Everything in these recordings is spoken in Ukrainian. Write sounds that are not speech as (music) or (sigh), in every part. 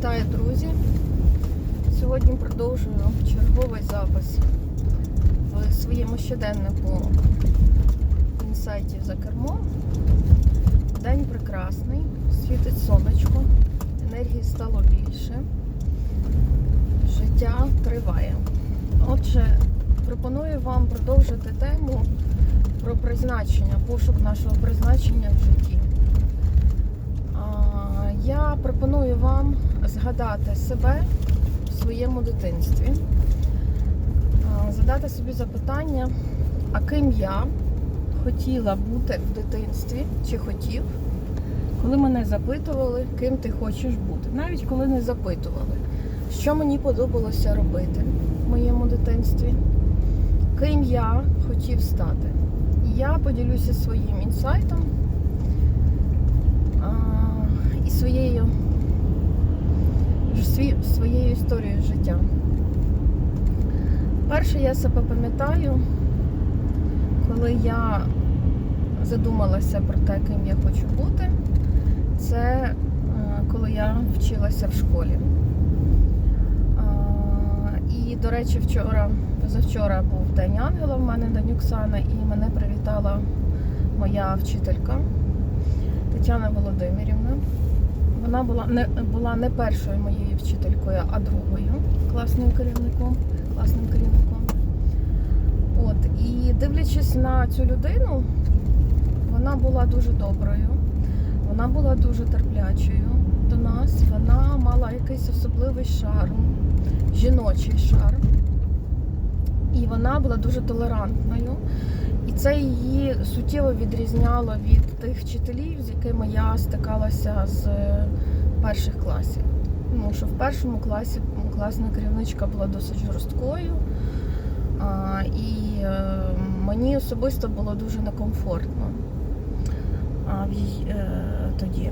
Вітаю, друзі! Сьогодні продовжую черговий запис в своєму щоденнику інсайтів за кермом. День прекрасний, світить сонечко, енергії стало більше, життя триває. Отже, пропоную вам продовжити тему про призначення, пошук нашого призначення в житті. Я пропоную вам згадати себе в своєму дитинстві, задати собі запитання, а ким я хотіла бути в дитинстві чи хотів, коли мене запитували, ким ти хочеш бути. Навіть коли не запитували, що мені подобалося робити в моєму дитинстві, ким я хотів стати. І Я поділюся своїм інсайтом а, і своєю, своєю історією життя. Перше я себе пам'ятаю, коли я задумалася про те, ким я хочу бути, це е, коли я вчилася в школі. І, до речі, вчора, позавчора був День Ангела в мене, День і мене привітала моя вчителька Тетяна Володимирівна. Вона була не, була не першою моєю вчителькою, а другою класною керівником, класним керівником. От, і дивлячись на цю людину, вона була дуже доброю, вона була дуже терплячою до нас, вона мала якийсь особливий шарм, жіночий шарм. І вона була дуже толерантною. І це її суттєво відрізняло від тих вчителів, з якими я стикалася з перших класів. Тому що в першому класі класна керівничка була досить жорсткою. І е, мені особисто було дуже некомфортно е, тоді.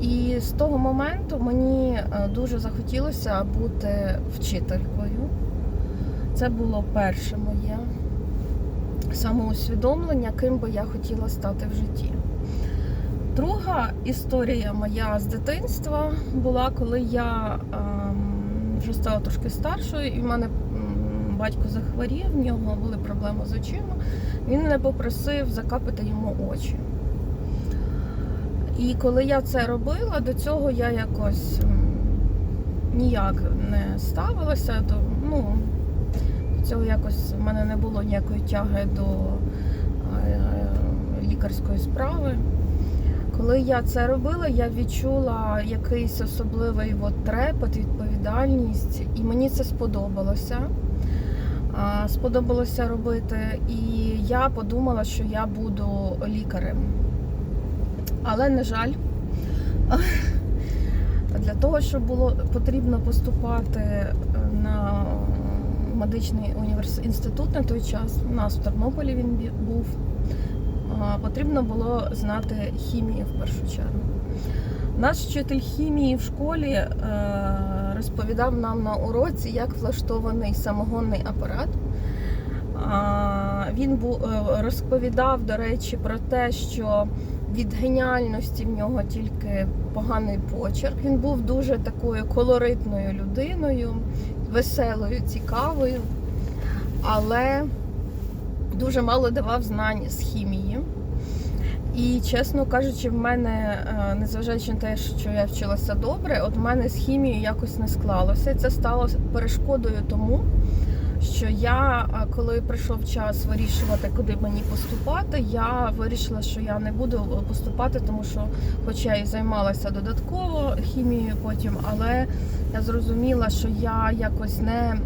І з того моменту мені е, дуже захотілося бути вчителькою. Це було перше моє самоусвідомлення, ким би я хотіла стати в житті. Друга історія моя з дитинства була, коли я ем, вже стала трошки старшою, і в мене батько захворів, в нього були проблеми з очима. Він мене попросив закапати йому очі. І коли я це робила, до цього я якось ніяк не ставилася. До, ну, до цього якось в мене не було ніякої тяги до е, лікарської справи. Коли я це робила, я відчула якийсь особливий от трепет, відповідальність, і мені це сподобалося. Сподобалося робити, і я подумала, що я буду лікарем. Але, на жаль, (laughs) для того, щоб було потрібно поступати на медичний університет інститут на той час, у нас в Тернополі він був, потрібно було знати хімію в першу чергу. Наш вчитель хімії в школі е, розповідав нам на уроці, як влаштований самогонний апарат. Він е, розповідав, до речі, про те, що від геніальності в нього тільки поганий почерк. Він був дуже такою колоритною людиною, веселою, цікавою, але дуже мало давав знань з хімії. І, чесно кажучи, в мене, е, незважаючи на те, що я вчилася добре, от в мене з хімією якось не склалося. Це стало перешкодою тому, що я, коли прийшов час вирішувати, куди мені поступати, я вирішила, що я не буду поступати, тому що, хоча я і займалася додатково хімією потім, але я зрозуміла, що я якось не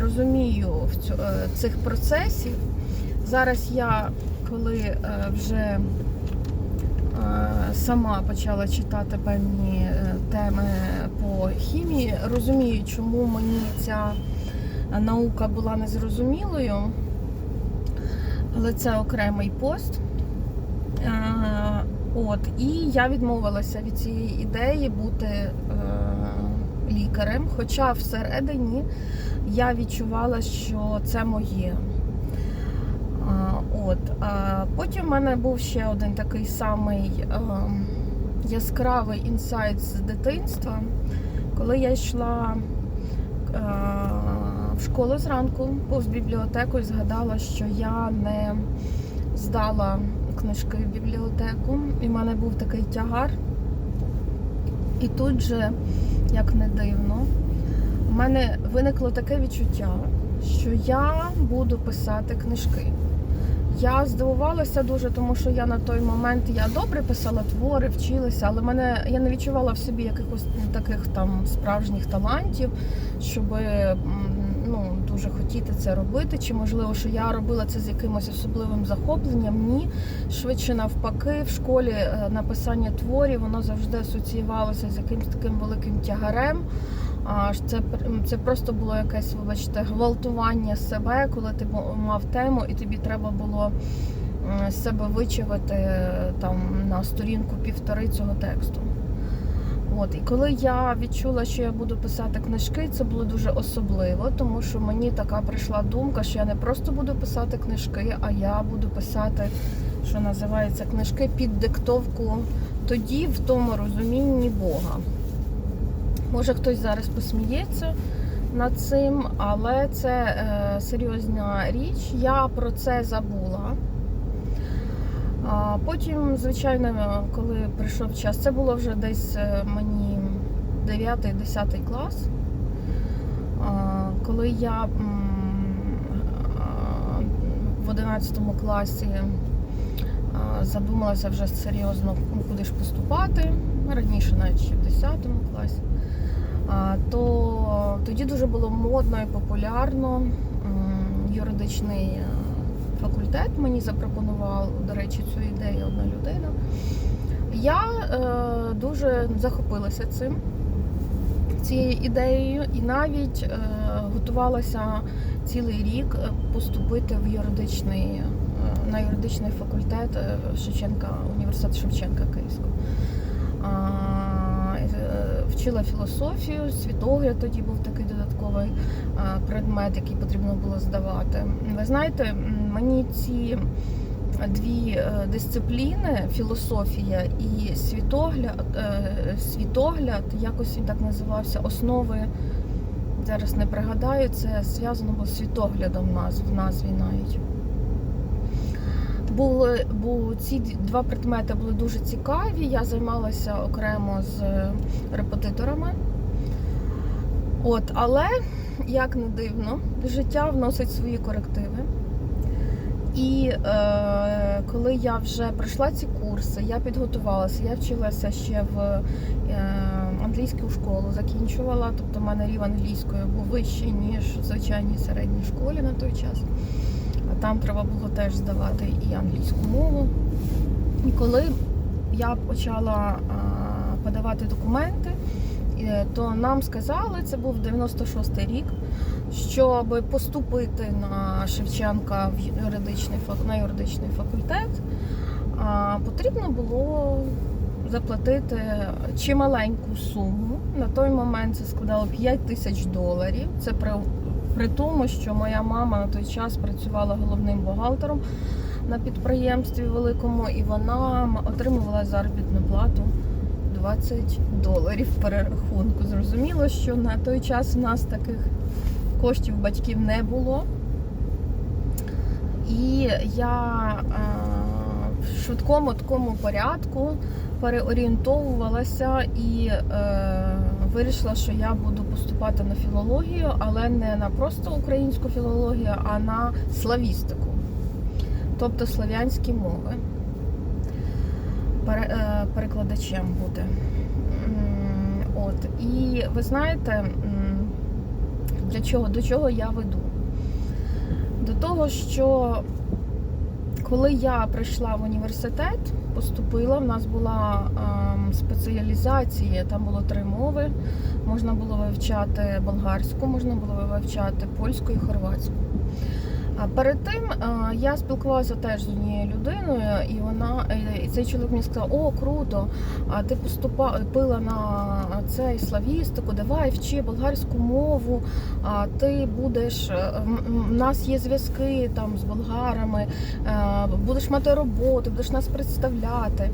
розумію е, цих процесів. Зараз я, коли е, вже е, сама почала читати певні е, теми по хімії, розумію, чому мені ця наука була незрозумілою, але це окремий пост. От, і я відмовилася від цієї ідеї бути е, лікарем, хоча всередині я відчувала, що це моє. От. А потім в мене був ще один такий самий ем, яскравий інсайт з дитинства. Коли я йшла е, в школу зранку, повз бібліотеку і згадала, що я не здала книжки в бібліотеку, і в мене був такий тягар. І тут же, як не дивно, у мене виникло таке відчуття, що я буду писати книжки. Я здивувалася дуже, тому що я на той момент я добре писала твори, вчилася, але мене я не відчувала в собі якихось таких там справжніх талантів, щоб ну, дуже хотіти це робити. Чи можливо, що я робила це з якимось особливим захопленням? Ні. Швидше навпаки, в школі е, написання творів воно завжди асоціювалося з якимось таким великим тягарем. А це це просто було якесь, вибачте, гвалтування себе, коли ти мав тему, і тобі треба було себе вичавити там на сторінку півтори цього тексту. От, і коли я відчула, що я буду писати книжки, це було дуже особливо, тому що мені така прийшла думка, що я не просто буду писати книжки, а я буду писати, що називається, книжки під диктовку тоді, в тому розумінні Бога. Може хтось зараз посміється над цим, але це е, серйозна річ. Я про це забула. А Потім, звичайно, коли прийшов час, це було вже десь е, мені 9-10 клас, коли я в 11 класі задумалася вже серйозно, куди ж поступати, раніше навіть ще в 10 класі то тоді дуже було модно і популярно. Юридичний е, факультет мені запропонував, до речі, цю ідею одна людина. Я е, дуже захопилася цим, цією ідеєю, і навіть е, готувалася цілий рік поступити в юридичний, на юридичний факультет Шевченка, університету Шевченка Київського. Е, вчила філософію, світогляд тоді був такий додатковий е, предмет, який потрібно було здавати. Ви знаєте, мені ці дві е, дисципліни філософія і світогляд, світогляд, якось він так називався, основи. Зараз не пригадаю, це зв'язано було з світоглядом в назві навіть були, бо ці два предмети були дуже цікаві. Я займалася окремо з репетиторами. От, Але, як не дивно, життя вносить свої корективи. І е, коли я вже пройшла ці курси, я підготувалася, я вчилася ще в е, англійську школу, закінчувала, тобто в мене рівень англійської був вищий, ніж в звичайній середній школі на той час. Там треба було теж здавати і англійську мову. І коли я почала подавати документи, е, то нам сказали, це був 96-й рік, щоб поступити на Шевченка в юридичний на юридичний факультет, потрібно було заплатити чималеньку суму. На той момент це складало 5 тисяч доларів. Це при при тому, що моя мама на той час працювала головним бухгалтером на підприємстві великому, і вона отримувала заробітну плату 20 доларів перерахунку. Зрозуміло, що на той час у нас таких коштів батьків не було. І я в швидкому такому порядку переорієнтовувалася і е, вирішила, що я буду поступати на філологію, але не на просто українську філологію, а на славістику, тобто слав'янські мови. Е, перекладачем бути. От. І ви знаєте, для чого, до чого я веду? До того, що коли я прийшла в університет, поступила, в нас була ем, спеціалізація, там було три мови. Можна було вивчати болгарську, можна було вивчати польську і хорватську. Перед тим я спілкувалася теж з однією людиною, і вона і цей чоловік мені сказав, о, круто! А ти поступила на цей славістику, давай вчи болгарську мову, а ти будеш. У нас є зв'язки там з болгарами, будеш мати роботу, будеш нас представляти.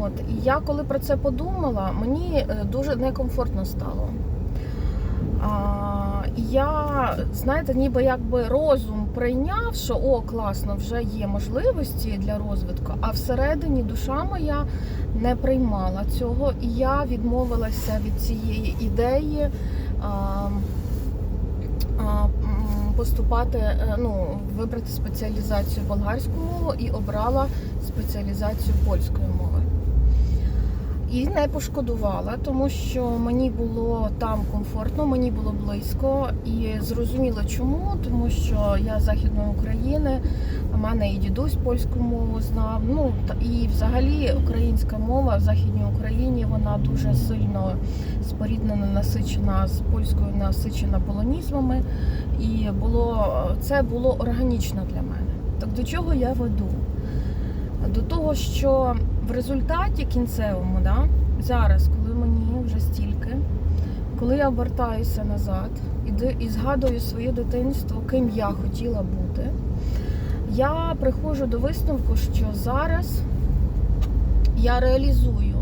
От і я коли про це подумала, мені е, дуже некомфортно стало. А, я, знаєте, ніби якби розум прийняв, що о, класно, вже є можливості для розвитку, а всередині душа моя не приймала цього, і я відмовилася від цієї ідеї. А, а, Поступати, е, ну, вибрати спеціалізацію болгарську мову і обрала спеціалізацію польської мови. І не пошкодувала, тому що мені було там комфортно, мені було близько і зрозуміло чому, тому що я з західної України, у мене і дідусь польську мову знав. Ну і взагалі українська мова в західній Україні вона дуже сильно споріднена, насичена з польською, насичена полонізмами. І було це було органічно для мене. Так до чого я веду? До того, що в результаті кінцевому, да, зараз, коли мені вже стільки, коли я обертаюся назад і, і згадую своє дитинство, ким я хотіла бути, я приходжу до висновку, що зараз я реалізую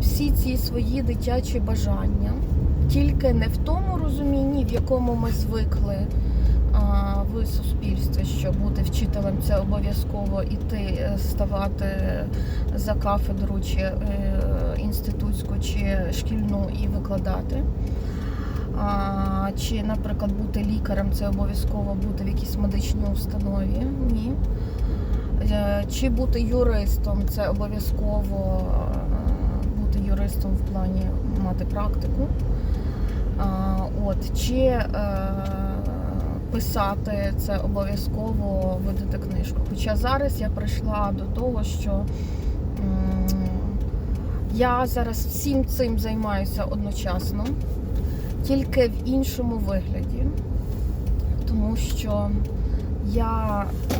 всі ці свої дитячі бажання, тільки не в тому розумінні, в якому ми звикли а, в суспільстві, що бути вчителем це обов'язково іти е, ставати за кафедру чи е, інститутську, чи шкільну і викладати. А, чи, наприклад, бути лікарем це обов'язково бути в якійсь медичній установі. Ні. Е, Чи бути юристом це обов'язково бути юристом в плані мати практику. А, От, чи писати це обов'язково видати книжку. Хоча зараз я прийшла до того, що я зараз всім цим займаюся одночасно, тільки в іншому вигляді, тому що я е,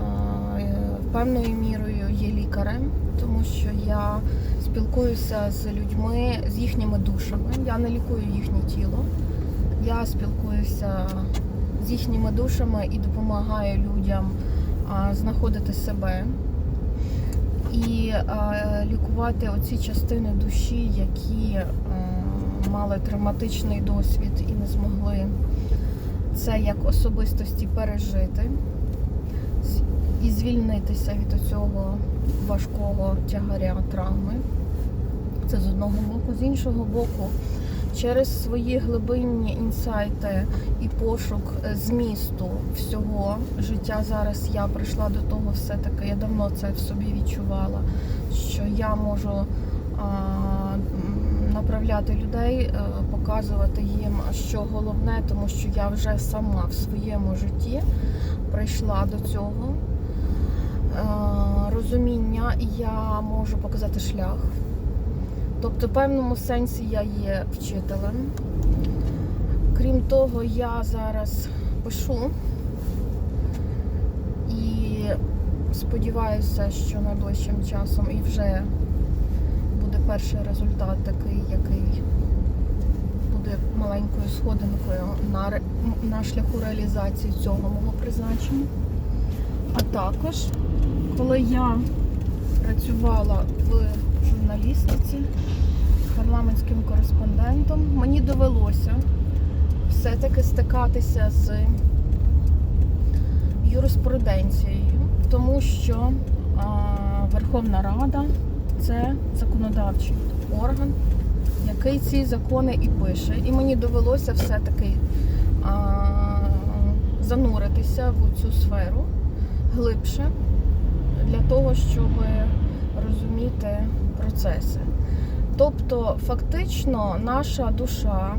певною мірою є лікарем, тому що я спілкуюся з людьми, з їхніми душами. Я не лікую їхнє тіло. Я спілкуюся з їхніми душами і допомагаю людям знаходити себе і лікувати оці частини душі, які е, мали травматичний досвід і не змогли це як особистості пережити і звільнитися від цього важкого тягаря травми. Це з одного боку, з іншого боку, через свої глибинні інсайти і пошук е, змісту всього життя зараз я прийшла до того, все-таки я давно це в собі відчувала, що я можу а, направляти людей, е, показувати їм, що головне, тому що я вже сама в своєму житті прийшла до цього е, розуміння, і я можу показати шлях. Тобто, в певному сенсі я є вчителем. Крім того, я зараз пишу і сподіваюся, що найближчим часом і вже буде перший результат такий, який буде маленькою сходинкою на, на шляху реалізації цього мого призначення. А також, коли я працювала в журналістиці парламентським кореспондентом, мені довелося все-таки стикатися з юриспруденцією, тому що Верховна Рада це законодавчий орган, який ці закони і пише. І мені довелося все-таки зануритися в цю сферу глибше для того, щоб розуміти процеси. Тобто, фактично, наша душа,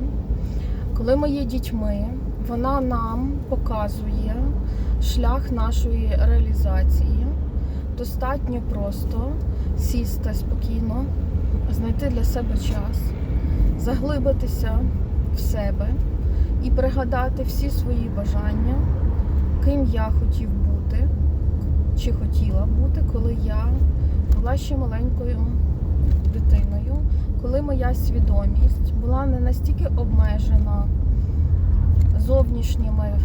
коли ми є дітьми, вона нам показує шлях нашої реалізації. Достатньо просто сісти спокійно, знайти для себе час, заглибитися в себе і пригадати всі свої бажання, ким я хотів бути чи хотіла бути, коли я була ще маленькою дитиною, коли моя свідомість була не настільки обмежена зовнішніми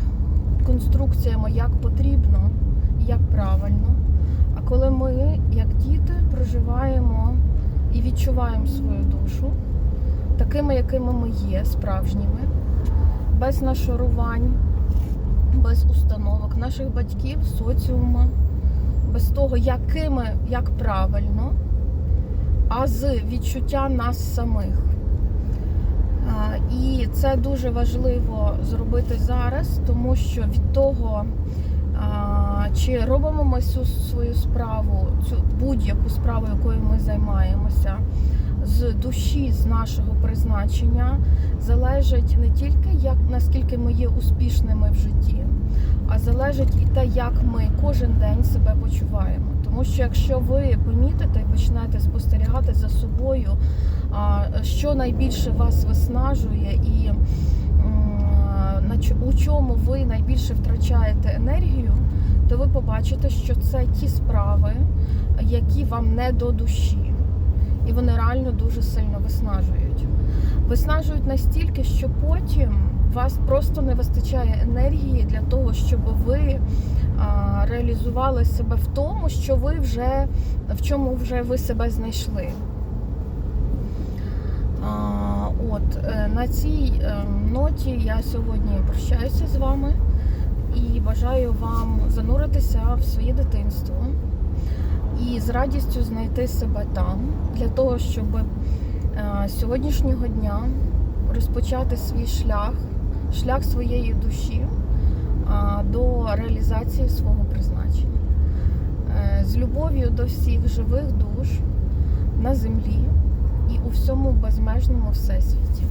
конструкціями, як потрібно, як правильно. А коли ми, як діти, проживаємо і відчуваємо свою душу такими, якими ми є, справжніми, без нашарувань, без установок наших батьків, соціуму, без того, якими, як правильно, а з відчуття нас самих. І це дуже важливо зробити зараз, тому що від того, чи робимо ми цю свою справу, цю будь-яку справу, якою ми займаємося, з душі, з нашого призначення, залежить не тільки як наскільки ми є успішними в житті, а залежить і те, як ми кожен день себе почуваємо. Тому що якщо ви помітите і почнете спостерігати за собою, що найбільше вас виснажує і у чому ви найбільше втрачаєте енергію, то ви побачите, що це ті справи, які вам не до душі. І вони реально дуже сильно виснажують. Виснажують настільки, що потім вас просто не вистачає енергії для того, щоб ви реалізували себе в тому, що ви вже в чому вже ви себе знайшли. От е, на цій е, ноті я сьогодні прощаюся з вами і бажаю вам зануритися в своє дитинство і з радістю знайти себе там для того, щоб е, сьогоднішнього дня розпочати свій шлях, шлях своєї душі до реалізації свого призначення. Е, З любов'ю до всіх живих душ на землі і у всьому безмежному всесвіті.